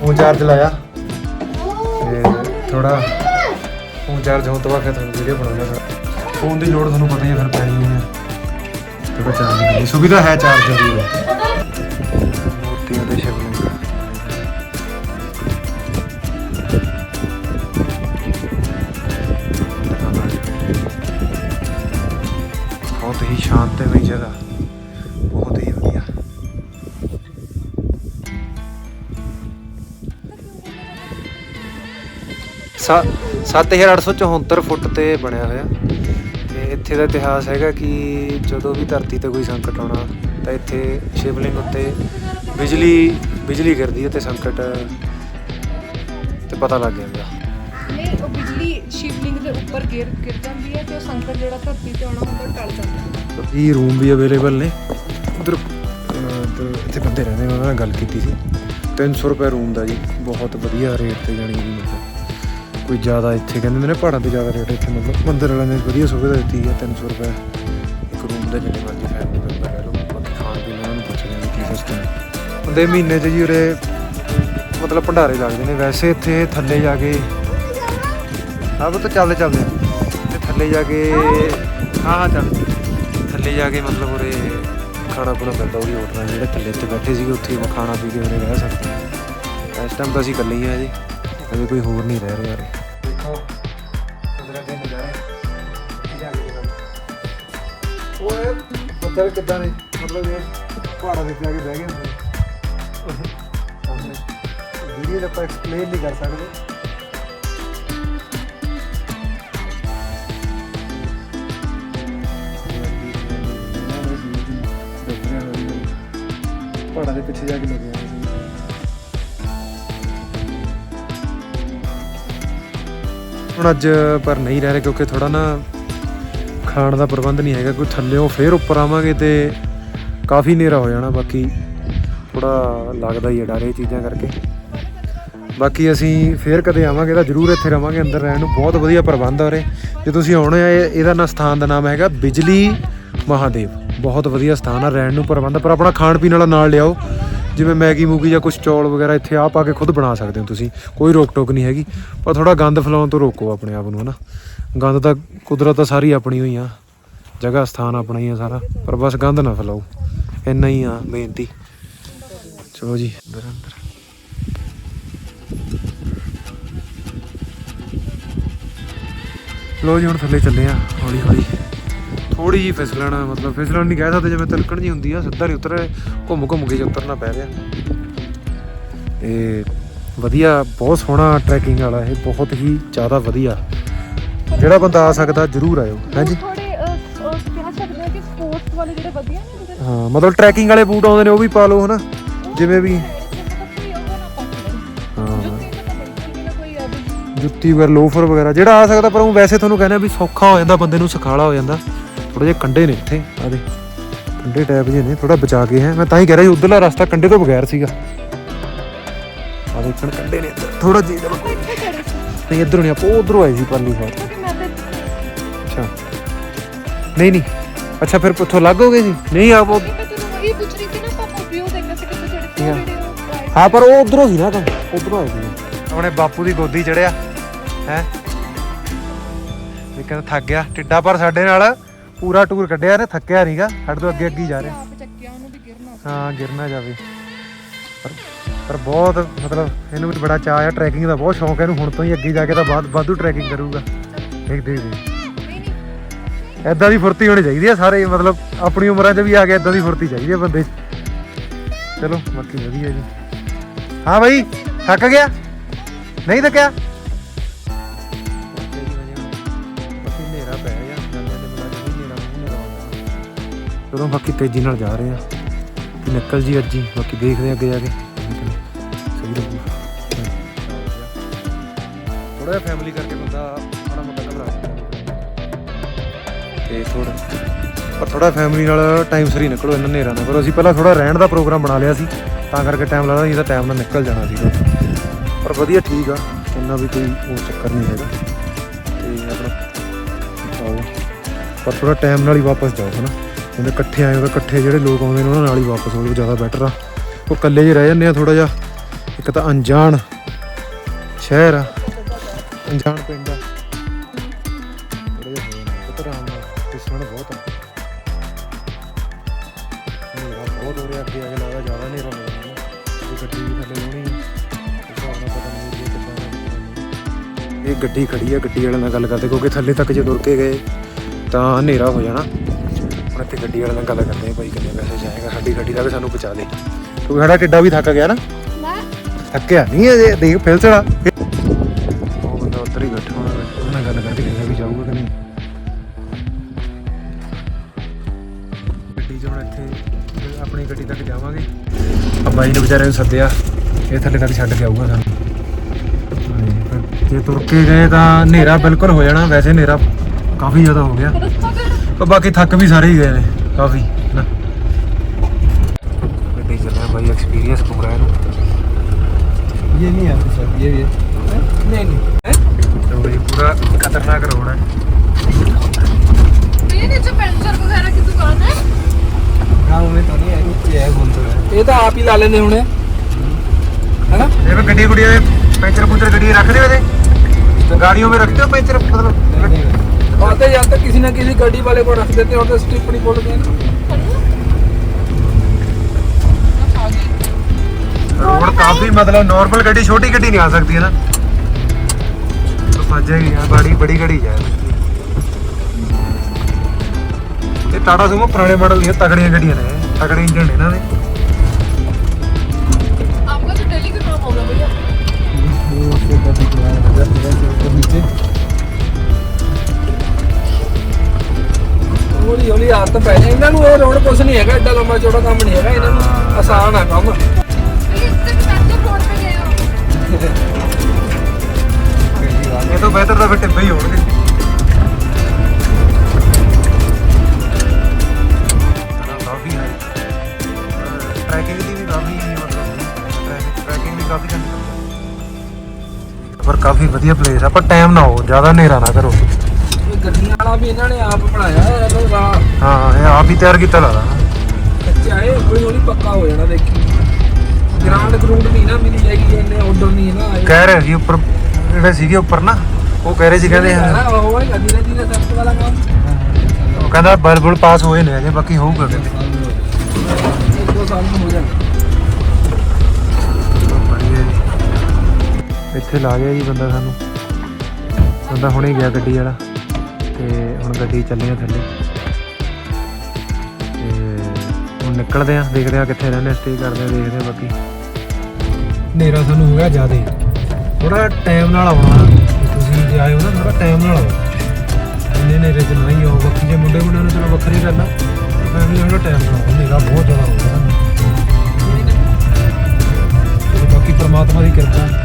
ਫੋਨ ਚਾਰਜ ਲਾਇਆ। ਤੇ ਥੋੜਾ ਫੋਨ ਚਾਰਜ ਹੋਣ ਤੋਂ ਬਾਅਦ ਫਿਰ ਤੁਹਾਨੂੰ ਵੀਡੀਓ ਬਣਾਉਣਾ ਫਿਰ ਫੋਨ ਦੀ ਲੋੜ ਤੁਹਾਨੂੰ ਪਤਾ ਹੀ ਹੈ ਫਿਰ ਪੈਣੀ ਹੈ ਥੋੜਾ ਚਾਰਜ ਕਰਨੀ ਸੁਵਿਧਾ ਹੈ ਚਾਰਜਰ ਦੀ। 7874 ਫੁੱਟ ਤੇ ਬਣਿਆ ਹੋਇਆ। ਤੇ ਇੱਥੇ ਦਾ ਇਤਿਹਾਸ ਹੈਗਾ ਕਿ ਜਦੋਂ ਵੀ ਧਰਤੀ ਤੇ ਕੋਈ ਸੰਕਟ ਆਉਣਾ ਤਾਂ ਇੱਥੇ ਸ਼ਿਵਲਿੰਗ ਉੱਤੇ ਬਿਜਲੀ ਬਿਜਲੀ ਗਿਰਦੀ ਹੈ ਤੇ ਸੰਕਟ ਤੇ ਪਤਾ ਲੱਗ ਜਾਂਦਾ। ਨਹੀਂ ਉਹ ਬਿਜਲੀ ਸ਼ਿਵਲਿੰਗ ਦੇ ਉੱਪਰ ਗਿਰ ਗਿਰ ਜਾਂਦੀ ਹੈ ਤੇ ਉਹ ਸੰਕਟ ਜਿਹੜਾ ਧਰਤੀ ਤੇ ਆਉਣਾ ਹੁੰਦਾ ਟਲ ਜਾਂਦਾ ਹੈ। ਇਹ ਰੂਮ ਵੀ ਅਵੇਲੇਬਲ ਨੇ। ਉਧਰ ਇੱਥੇ ਬੰਦੇ ਰਹਿੰਦੇ ਨੇ ਉਹਨਾਂ ਨਾਲ ਗੱਲ ਕੀਤੀ ਸੀ। 300 ਰੁਪਏ ਰੂਮ ਦਾ ਜੀ ਬਹੁਤ ਵਧੀਆ ਰੇਟ ਤੇ ਜਾਣੀ ਜੀ ਮਤਲਬ ਕੋਈ ਜ਼ਿਆਦਾ ਇੱਥੇ ਕਹਿੰਦੇ ਨੇ ਪਹਾੜਾਂ ਤੇ ਜ਼ਿਆਦਾ ਰੇਟ ਇੱਥੇ ਮਤਲਬ ਮੰਦਰ ਵਾਲਿਆਂ ਨੇ ਵਧੀਆ ਸੁਵਿਧਾ ਦਿੱਤੀ ਹੈ 300 ਰੁਪਏ। ਇੱਕ ਰੂਮ ਦਾ ਜਿੰਨੇ ਮਰਜ਼ੀ ਫੈਮਿਲੀ ਮੈਂਬਰ ਰਹਿ ਲਓ, ਬਾਕੀ ਖਾਣ ਪੀਣ ਉਹਨਾਂ ਨੂੰ ਪੁੱਛਦੇ ਨੇ ਕੀ ਸਿਸਟਮ ਹੁੰਦੇ ਮਹੀਨੇ 'ਚ ਜੀ ਉਰੇ ਮਤਲਬ ਭੰਡਾਰੇ ਲੱਗਦੇ ਨੇ। ਵੈਸੇ ਇੱਥੇ ਥੱਲੇ ਜਾ ਕੇ ਆਪ ਤਾਂ ਚੱਲਦੇ ਚੱਲਦੇ। ਆ। ਤੇ ਥੱਲੇ ਜਾ ਕੇ ਹਾਂ ਹਾਂ, ਚੱਲ। ਥੱਲੇ ਜਾ ਕੇ ਮਤਲਬ ਉਰੇ ਖਾਣਾ ਪੀਣਾ ਮਿਲਦਾ ਉਹਦੀ ਹੋਟਲਾਂ 'ਚ ਜਿਹੜੇ ਥੱਲੇ ਤੇ ਬੈਠੇ ਸੀਗੇ, ਉੱਥੇ ਖਾਣਾ ਪੀ ਕੇ ਉਰੇ ਰਹਿ ਸਕਦੇ ਹਾਂ। ਇਸ ਟਾਈਮ ਤਾਂ ਅਸੀਂ ਇਕੱਲੇ ਹੀ ਆ ਜੀ। ਅਜੇ ਕੋਈ ਹੋਰ ਨਹੀਂ ਰਹਿ ਰਿਹਾ। ਦੇਖੋ ਕੁਦਰਤ ਦੇ ਨਜ਼ਾਰੇ ਉਹ ਬੱਦਲ ਕਿੱਦਾਂ ਨੇ? ਮਤਲਬ ਇਹ ਪਹਾੜਾਂ ਦੇ ਜਾ ਕੇ ਬਹਿ ਗਏ ਹੁੰਦੇ ਵੀਡੀਓ ਦਾ ਆਪਾਂ ਐਕਸਪਲੇਨ ਨਹੀਂ ਕਰ ਸਕਦੇ। ਪਹਾੜਾਂ ਦੇ ਪਿੱਛੇ ਜਾ ਕੇ ਲੱਗੇ ਹੁਣ ਅੱਜ ਪਰ ਨਹੀਂ ਰਹਿ ਰਹੇ ਕਿਉਂਕਿ ਥੋੜਾ ਨਾ ਖਾਣ ਦਾ ਪ੍ਰਬੰਧ ਨਹੀਂ ਹੈਗਾ, ਕੋਈ ਥੱਲਿਓਂ ਫੇਰ ਉੱਪਰ ਆਵਾਂਗੇ ਤੇ ਕਾਫੀ ਹਨੇਰਾ ਹੋ ਜਾਣਾ, ਬਾਕੀ ਥੋੜਾ ਲੱਗਦਾ ਹੀ ਹੈ ਡਰ ਇਹ ਚੀਜ਼ਾਂ ਕਰਕੇ। ਬਾਕੀ ਅਸੀਂ ਫੇਰ ਕਦੇ ਆਵਾਂਗੇ ਤਾਂ ਜਰੂਰ ਇੱਥੇ ਰਵਾਂਗੇ, ਅੰਦਰ ਰਹਿਣ ਨੂੰ ਬਹੁਤ ਵਧੀਆ ਪ੍ਰਬੰਧ ਆ ਉਰੇ। ਜੇ ਤੁਸੀਂ ਆਉਣੇ ਆ ਇਹਦਾ ਨਾ ਸਥਾਨ ਦਾ ਨਾਮ ਹੈਗਾ ਬਿਜਲੀ ਮਹਾਦੇਵ। ਬਹੁਤ ਵਧੀਆ ਸਥਾਨ ਆ, ਰਹਿਣ ਨੂੰ ਪ੍ਰਬੰਧ, ਪਰ ਆਪਣਾ ਖਾਣ ਪੀਣ ਵਾਲਾ ਨਾਲ ਲਿਆਓ। ਜਿਵੇਂ ਮੈਗੀ ਮੂਗੀ ਜਾਂ ਕੁਝ ਚੌਲ ਵਗੈਰਾ ਇੱਥੇ ਆ ਪਾ ਕੇ ਖੁਦ ਬਣਾ ਸਕਦੇ ਹੋ ਤੁਸੀਂ, ਕੋਈ ਰੋਕ ਟੋਕ ਨਹੀਂ ਹੈਗੀ। ਪਰ ਥੋੜਾ ਗੰਦ ਫੈਲਾਉਣ ਤੋਂ ਰੋਕੋ ਆਪਣੇ ਆਪ ਨੂੰ, ਹਨਾ। ਗੰਦ ਤਾਂ ਕੁਦਰਤ ਤਾਂ ਸਾਰੀ ਆਪਣੀ ਹੋਈ ਆ। ਜਗ੍ਹਾ, ਸਥਾਨ ਆਪਣਾ ਹੀ ਆ ਸਾਰਾ, ਪਰ ਬਸ ਗੰਦ ਨਾ ਫੈਲਾਓ। ਇੰਨਾ ਹੀ ਆ ਬੇਨਤੀ। ਚਲੋ ਜੀ, ਅੰਦਰ ਅੰਦਰ। ਲੋ ਜੀ, ਹੁਣ ਥੱਲੇ ਚੱਲੇ ਆ ਹੌਲੀ ਹੌਲੀ ਥੋੜੀ ਜੀ ਫਿਸਲਣ ਮਤਲਬ ਫਿਸਲਣ ਨਹੀਂ ਕਹਿ ਸਕਦੇ ਜਿਵੇਂ ਤਿਲਕਣ ਜੀ ਹੁੰਦੀ ਆ ਸਿੱਧਾ ਨਹੀਂ ਉਤਰ ਘੁੰਮ ਘੁੰਮ ਕੇ ਉਤਰਨਾ ਪੈ ਰਿਹਾ। ਇਹ ਵਧੀਆ ਬਹੁਤ ਸੋਹਣਾ ਟਰੈਕਿੰਗ ਵਾਲਾ ਇਹ ਬਹੁਤ ਹੀ ਜ਼ਿਆਦਾ ਵਧੀਆ। ਜਿਹੜਾ ਬੰਦਾ ਆ ਸਕਦਾ ਜਰੂਰ ਆਇਓ। ਹਾਂਜੀ? ਹਾਂ ਮਤਲਬ ਟਰੈਕਿੰਗ ਵਾਲੇ ਬੂਟ ਆਉਂਦੇ ਨੇ ਉਹ ਵੀ ਪਾ ਲਓ ਹਨਾ? ਜਿਵੇਂ ਵੀ। ਜੁੱਤੀ ਵਗੈਰਾ ਲੋਫਰ ਵਗੈਰਾ ਜਿਹੜਾ ਆ ਸਕਦਾ ਪਰ ਉਹ ਵੈਸੇ ਤੁਹਾਨੂੰ ਕਹਿੰਦਾ ਵੀ ਸੌਖਾ ਹੋ ਜਾਂਦਾ ਬੰਦੇ ਨੂੰ ਸਖਾਲਾ ਹੋ ਜਾਂਦਾ। ਥੋੜੇ ਜਿਹੇ ਕੰਡੇ ਨੇ ਇੱਥੇ ਆ ਦੇ ਕੰਡੇ ਟੈਪ ਜਿਹੇ ਨੇ ਥੋੜਾ ਬਚਾ ਕੇ ਹੈ। ਮੈਂ ਤਾਂ ਹੀ ਕਹਿ ਰਿਹਾ ਉਧਰਲਾ ਰਸਤਾ ਕੰਡੇ ਤੋਂ ਬਗੈਰ ਸੀਗਾ। ਆ ਦੇਖਣ ਕੰਡੇ ਨੇ ਥੋੜਾ ਜਿਹੀ ਚਲੋ ਕੋਈ। ਨਹੀਂ ਇੱਧਰੋਂ ਨਹੀਂ ਆਪਾਂ ਉਧਰੋਂ ਆਏ ਸੀ ਪਰਲੀ ਸਾਈਡ ਅੱਛਾ। ਨਹੀਂ ਨਹੀਂ। ਅੱਛਾ ਫਿਰ ਪੁੱਥੋਂ ਲੱਗ ਹੋ ਗਏ ਸੀ? ਨਹੀਂ ਆਪ ਉਹ- ਹਾਂ ਪਰ ਉਹ ਉਧਰੋਂ ਸੀ ਨਾ ਤਾਂ ਉਧਰੋਂ ਆਏ ਸੀ। ਆਪਣੇ ਬਾਪੂ ਦੀ ਗੋਦੀ ਚੜਿਆ ਹੈ। ਇਹ ਕਹਿੰਦਾ ਥੱਕ ਗਿਆ ਟਿੱਡਾ ਪਰ ਸਾਡੇ ਨਾਲ। ਪੂਰਾ ਟੂਰ ਕੱਢਿਆ ਨੇ ਥੱਕਿਆ ਨਹੀਂਗਾ ਸਾਡੇ ਤੋਂ ਅੱਗੇ ਅੱਗੇ ਹੀ ਜਾ ਰਿਹਾ। ਆਪ ਚੱਕਿਆ ਉਹਨੂੰ ਵੀ ਗਿਰਨਾ ਹਾਂ ਗਿਰ ਨਾ ਜਾਵੇ। ਪਰ ਪਰ ਬਹੁਤ ਮਤਲਬ ਇਹਨੂੰ ਵੀ ਬੜਾ ਚਾਅ ਆ ਟਰੈਕਿੰਗ ਦਾ ਬਹੁਤ ਸ਼ੌਂਕ ਹੈ ਇਹਨੂੰ ਹੁਣ ਤੋਂ ਹੀ ਅੱਗੇ ਜਾ ਕੇ ਤਾਂ ਬਾਅਦ ਵਾਧੂ ਟਰੈਕਿੰਗ ਕਰੂਗਾ। ਦੇਖ ਦੇਖ ਦੇਖ। ਐਦਾਂ ਦੀ ਫੁਰਤੀ ਹੋਣੀ ਚਾਹੀਦੀ ਹੈ ਸਾਰੇ ਮਤਲਬ ਆਪਣੀ ਉਮਰਾਂ 'ਚ ਵੀ ਆ ਕੇ ਐਦਾਂ ਦੀ ਫੁਰਤੀ ਚਾਹੀਦੀ ਹੈ ਬੰਦੇ 'ਚ। ਚਲੋ ਬਾਕੀ ਵਧੀਆ ਜੀ। ਹਾਂ ਭਾਈ ਥੱਕ ਗਿਆ? ਨਹੀਂ ਥੱਕਿਆ? ਚਲੋ ਬਾਕੀ ਤੇਜ਼ੀ ਨਾਲ ਜਾ ਰਹੇ ਆ। ਕਿ ਨਿਕਲ ਜੀ ਅੱਜ ਹੀ ਬਾਕੀ ਦੇਖਦੇ ਆ ਅੱਗੇ ਜਾ ਕੇ। ਸਹੀ ਥੋੜਾ ਜਿਹਾ ਫੈਮਿਲੀ ਕਰਕੇ ਬੰਦਾ ਮਾੜਾ ਮੋਟਾ ਘਬਰਾ ਤੇ ਥੋੜਾ ਪਰ ਥੋੜਾ ਫੈਮਿਲੀ ਨਾਲ ਟਾਈਮ ਸਰੀ ਨਿਕਲੋ ਇਹਨਾਂ ਹਨੇਰਾ ਨਾ ਕਰੋ। ਅਸੀਂ ਪਹਿਲਾਂ ਥੋੜਾ ਰਹਿਣ ਦਾ ਪ੍ਰੋਗਰਾਮ ਬਣਾ ਲਿਆ ਸੀ ਤਾਂ ਕਰਕੇ ਟਾਈਮ ਲੱਗਦਾ ਨਹੀਂ ਤਾਂ ਟਾਈਮ ਨਾਲ ਨਿਕਲ ਜਾਣਾ ਸੀਗਾ। ਪਰ ਵਧੀਆ ਠੀਕ ਆ ਇੰਨਾ ਵੀ ਕੋਈ ਉਹ ਚੱਕਰ ਨਹੀਂ ਹੈਗਾ। ਆਓ। ਪਰ ਥੋੜਾ ਟਾਈਮ ਨਾਲ ਹੀ ਵਾਪਸ ਜਾਓ ਹਨਾ। ਜਿਵੇਂ ਇਕੱਠੇ ਆਏ ਹੋ ਤਾਂ ਇਕੱਠੇ ਜਿਹੜੇ ਲੋਕ ਆਉਂਦੇ ਨੇ, ਉਹਨਾਂ ਨਾਲ ਹੀ ਵਾਪਸ ਹੋ ਜ਼ਿਆਦਾ ਬੈਟਰ ਆ। ਉਹ ਇਕੱਲੇ ਜੇ ਰਹਿ ਜਾਂਦੇ ਆ ਥੋੜਾ ਜਿਹਾ। ਇੱਕ ਤਾਂ ਅਣਜਾਣ ਸ਼ਹਿਰ ਆ। ਅਣਜਾਣ ਪਿੰਡ ਆ। ਥੋੜਾ ਜਿਹਾ ਹੋ ਜਾਂਦਾ ਪਤਾ ਆਰਾਮ ਨਾਲ ਤੇ ਬਹੁਤ ਆ। ਹਨੇਰਾ ਬਹੁਤ ਹੋ ਰਿਹਾ ਅੱਗੇ ਅੱਗੇ ਲੱਗਦਾ ਜ਼ਿਆਦਾ ਹਨੇਰਾ ਹੋ ਇਹ ਗੱਡੀ ਵੀ ਥੱਲੇ ਲਾਉਣੀ ਇਹ ਗੱਡੀ ਖੜੀ ਆ, ਗੱਡੀ ਵਾਲਿਆਂ ਨਾਲ ਗੱਲ ਕਰਦੇ, ਕਿਉਂਕਿ ਥੱਲੇ ਤੱਕ ਜੇ ਤੁਰ ਕੇ ਗਏ, ਤਾਂ ਹਨੇਰਾ ਹੋ ਜਾਣਾ। ਹੁਣ ਇੱਥੇ ਗੱਡੀ ਵਾਲਿਆਂ ਨਾਲ ਗੱਲ ਕਰਦੇ ਆ ਭਾਈ ਕਿੰਨੇ ਪੈਸੇ ਜਾਏਗਾ ਸਾਡੀ ਗੱਡੀ ਦਾ ਵੀ ਸਾਨੂੰ ਪਹੁੰਚਾ ਦੇ। ਕਿਉਂਕਿ ਸਾਡਾ ਟਿੱਡਾ ਵੀ ਥੱਕ ਗਿਆ ਨਾ। ਥੱਕਿਆ ਨਹੀਂ ਅਜੇ ਦੇਖ ਫਿਲ ਚੜਾ ਉਹ ਬੰਦਾ ਉੱਧਰ ਹੀ ਬੈਠਾ ਹੋਣਾ। ਉਹਦੇ ਨਾਲ ਗੱਲ ਕਰਕੇ ਦੇਖਿਆ ਵੀ ਜਾਊਗਾ ਕਿ ਨਹੀਂ। ਗੱਡੀ 'ਚ ਹੁਣ ਇੱਥੇ ਆਪਣੀ ਗੱਡੀ ਤੱਕ ਜਾਵਾਂਗੇ। ਆ ਬਾਈ ਨੇ ਵਿਚਾਰੇ ਨੂੰ ਸੱਦਿਆ। ਇਹ ਥੱਲੇ ਤੱਕ ਛੱਡ ਕੇ ਆਊਗਾ ਸਾਨੂੰ। ਜੇ ਤੁਰ ਕੇ ਗਏ ਤਾਂ ਹਨੇਰਾ ਬਿਲਕੁਲ ਹੋ ਜਾਣਾ। ਵੈਸੇ ਹਨੇਰਾ ਕਾਫੀ ਜ਼ਿਆਦਾ ਹੋ ਗਿਆ। ਪਰ ਬਾਕੀ ਥੱਕ ਵੀ ਸਾਰੇ ਹੀ ਗਏ ਨੇ ਕਾਫੀ ਨਾ ਡੀਜ਼ਲ ਹੈ ਭਾਈ ਐਕਸਪੀਰੀਅੰਸ ਪੂਰਾ ਹੈ ये नहीं है सर ये ये नहीं नहीं तो ये पूरा खतरनाक रोड है तो ये नीचे पंचर वगैरह की दुकान है गाँव में तो नहीं है नीचे है घूम तो ये तो आप ही ला लेने होने है ना ये गड्डी गुड़िया पंचर पुंचर गड्डी रख दे गाड़ियों में रखते हो पंचर मतलब आते जाते किसी ना किसी गाड़ी वाले को रख देते हैं और तो स्टिप नहीं बोलते हैं ना रोड काफी मतलब नॉर्मल गड्डी छोटी गड्डी नहीं आ सकती है ना तो फंस जाएगी यार बड़ी बड़ी गड्डी जाए ਇਹ ਟਾਟਾ ਸੁਮੋ ਪੁਰਾਣੇ ਮਾਡਲ ਦੀਆਂ ਤਗੜੀਆਂ ਗੱਡੀਆਂ ਨੇ ਤਗੜੇ ਇੰਜਨ ਨੇ ਇਹਨਾਂ ਦੇ ਹੌਲੀ ਹੌਲੀ ਆਦਤ ਪੈ ਜਾਏ। ਇਹਨਾਂ ਨੂੰ ਇਹ ਰੋਡ ਕੁਛ ਨਹੀਂ ਹੈਗਾ ਐਡਾ ਲੰਮਾ ਚੌੜਾ ਕੰਮ ਨਹੀਂ ਹੈਗਾ, ਇਹਨਾਂ ਨੂੰ ਆਸਾਨ ਆ ਕੰਮ। ਇਹ ਤੋਂ ਬਿਹਤਰ ਤਾਂ ਫਿਰ ਟਿੱਬੇ ਹੀ ਹੋਣਗੇ। ਕਾਫੀ ਪਰ ਕਾਫੀ ਵਧੀਆ ਪਲੇਸ ਆ ਪਰ ਟਾਈਮ ਨਾ ਹੋ, ਜ਼ਿਆਦਾ ਹਨੇਰਾ ਨਾ ਕਰੋ। ਗੱਡੀਆਂ ਵਾਲਾ ਵੀ ਇਹਨਾਂ ਨੇ ਆਪ ਬਣਾਇਆ ਹੈ ਰਾਹ ਹਾਂ ਇਹ ਆਪ ਹੀ ਤਿਆਰ ਕੀਤਾ ਲੱਗਦਾ। ਕੱਚਾ ਹੈ ਹੌਲੀ ਹੌਲੀ ਪੱਕਾ ਹੋ ਜਾਣਾ ਦੇਖੀ। ਗਰਾਊਂਡ ਗਰਾਊਂਡ ਨਹੀਂ ਨਾ ਮਿਲੀ ਹੈਗੀ ਇੰਨੇ ਆਰਡਰ ਨਹੀਂ ਹੈ ਨਾ ਕਹਿ ਰਹੇ ਸੀ ਉੱਪਰ ਜਿਹੜੇ ਸੀਗੇ ਉੱਪਰ ਨਾ ਉਹ ਕਹਿ ਰਹੇ ਸੀ ਕਹਿੰਦੇ ਹਾਂ ਉਹ ਹੋਏਗਾ ਧੀਰੇ ਧੀਰੇ ਸੈੱਟ ਵਾਲਾ ਕੰਮ। ਉਹ ਕਹਿੰਦਾ ਬਲਬੁਲ ਪਾਸ ਹੋਏ ਨੇ ਅਜੇ ਬਾਕੀ ਹੋਊਗਾ ਕਹਿੰਦੇ। ਇੱਕ ਦੋ ਸਾਲ ਨੂੰ ਹੋ ਜਾਣਾ। ਵਧੀਆ ਜੀ। ਇੱਥੇ ਲਾ ਗਿਆ ਜੀ ਬੰਦਾ ਸਾਨੂੰ। ਬੰਦਾ ਹੁਣੇ ਗਿਆ ਗੱਡੀ ਵਾਲਾ। ਤੇ ਹੁਣ ਗੱਡੀ ਚੱਲੀ ਆ ਥੱਲੇ। ਤੇ ਹੁਣ ਨਿਕਲਦੇ ਆ, ਦੇਖਦੇ ਆ ਕਿੱਥੇ ਰਹਿੰਦੇ ਸਟੇ ਕਰਦੇ ਆ, ਦੇਖਦੇ ਆ ਬਾਕੀ। ਹਨੇਰਾ ਸਾਨੂੰ ਹੋ ਗਿਆ ਜ਼ਿਆਦਾ। ਥੋੜਾ ਟਾਈਮ ਨਾਲ ਆਉਣਾ। ਤੁਸੀਂ ਜੇ ਆਏ ਹੋ ਨਾ ਥੋੜਾ ਟਾਈਮ ਨਾਲ ਆਓ। ਇੰਨੇ ਹਨੇਰੇ ਚ ਨਾ ਹੀ ਆਓ। ਬਾਕੀ ਜੇ ਮੁੰਡੇ ਮੁੰਡਿਆਂ ਨੂੰ ਚਲੋ ਵੱਖਰੀ ਗੱਲ ਆ ਵੀ ਨਾਲ ਟਾਈਮ ਨਾਲ ਆਓ। ਹਨੇਰਾ ਬਹੁਤ ਜ਼ਿਆਦਾ ਹੋ ਗਿਆ ਬਾਕੀ ਪਰਮਾਤਮਾ ਦੀ ਕਿਰਪਾ।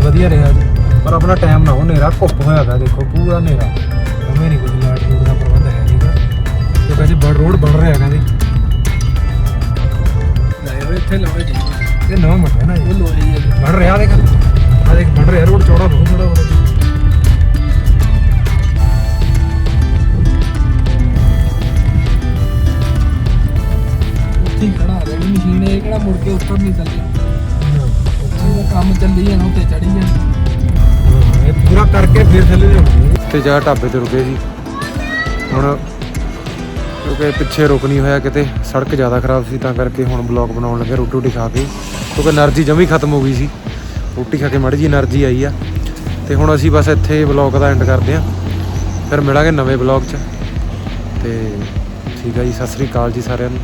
ਵਧੀਆ ਰਿਹਾ ਜੀ। ਪਰ ਆਪਣਾ ਟਾਈਮ ਨਾ ਹੋ ਹਨੇਰਾ ਘੁੱਪ ਹੋਇਆ ਪਿਆ ਦੇਖੋ ਪੂਰਾ ਹਨੇਰਾ। ਉਵੇਂ ਨਹੀਂ ਕੁਝ ਲਾਈਟ ਲੂਟ ਦਾ ਪ੍ਰਬੰਧ ਹੈ ਨਹੀਂਗਾ ਤੇ ਕਹਿੰਦੇ ਬੜ ਰੋਡ ਬਣ ਰਿਹਾ ਕਹਿੰਦੇ। ਲੈ ਇੱਥੇ ਲਾਵੇ ਜੀ। ਇਹ ਨਵਾਂ ਨਾ ਉਹ ਇਹ ਲੋਰੀ ਹੈ ਬਣ ਰਿਹਾ ਦੇਖ। ਆ ਦੇਖ ਬਣ ਰਿਹਾ ਰੋਡ ਚੌੜਾ ਬਹੁਤ ਥੋੜਾ ਹੋ ਰਿਹਾ ਉੱਥੇ ਖੜਾ ਆ ਰਹੀ ਮਸ਼ੀਨ ਇਹ ਕਿਹੜਾ ਮੁੜ ਕੇ ਉੱਪਰ ਨਹੀਂ ਚੱਲੀ ਇਹਦਾ ਕੰਮ ਤੇ ਜਾ ਢਾਬੇ ਤੇ ਰੁਕੇ ਜੀ। ਹੁਣ ਕਿਉਂਕਿ ਪਿੱਛੇ ਰੁਕ ਨਹੀਂ ਹੋਇਆ ਕਿਤੇ ਸੜਕ ਜ਼ਿਆਦਾ ਖਰਾਬ ਸੀ ਤਾਂ ਕਰਕੇ ਹੁਣ ਬਲੌਗ ਬਣਾਉਣ ਲੱਗੇ ਰੋਟੀ ਰੋਟੀ ਖਾ ਕੇ। ਕਿਉਂਕਿ એનર્ਜੀ ਜਮੀ ਖਤਮ ਹੋ ਗਈ ਸੀ। ਰੋਟੀ ਖਾ ਕੇ ਮੜੀ ਜੀ એનર્ਜੀ ਆਈ ਆ। ਤੇ ਹੁਣ ਅਸੀਂ ਬਸ ਇੱਥੇ ਬਲੌਗ ਦਾ ਐਂਡ ਕਰਦੇ ਆ। ਫਿਰ ਮਿਲਾਂਗੇ ਨਵੇਂ ਬਲੌਗ 'ਚ। ਤੇ ਠੀਕ ਆ ਜੀ ਸਤਿ ਸ੍ਰੀ ਅਕਾਲ ਜੀ ਸਾਰਿਆਂ ਨੂੰ।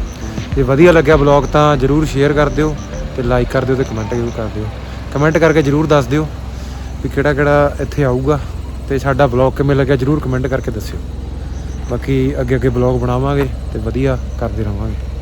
ਜੇ ਵਧੀਆ ਲੱਗਿਆ ਬਲੌਗ ਤਾਂ ਜਰੂਰ ਸ਼ੇਅਰ ਕਰ ਦਿਓ। ਤੇ ਲਾਈਕ ਕਰ ਦਿਓ ਤੇ ਕਮੈਂਟ ਜ਼ਰੂਰ ਕਰ ਦਿਓ। ਕਮੈਂਟ ਕਰਕੇ ਜਰੂਰ ਦੱਸ ਦਿਓ ਵੀ ਕਿਹੜਾ ਕਿਹੜਾ ਇੱਥੇ ਆਊਗਾ ਤੇ ਸਾਡਾ ਬਲੌਗ ਕਿਵੇਂ ਲੱਗਿਆ, ਜਰੂਰ ਕਮੈਂਟ ਕਰਕੇ ਦੱਸਿਓ। ਬਾਕੀ ਅੱਗੇ ਅੱਗੇ ਬਲੌਗ ਬਣਾਵਾਂਗੇ ਤੇ ਵਧੀਆ ਕਰਦੇ ਰਹਾਂਗੇ।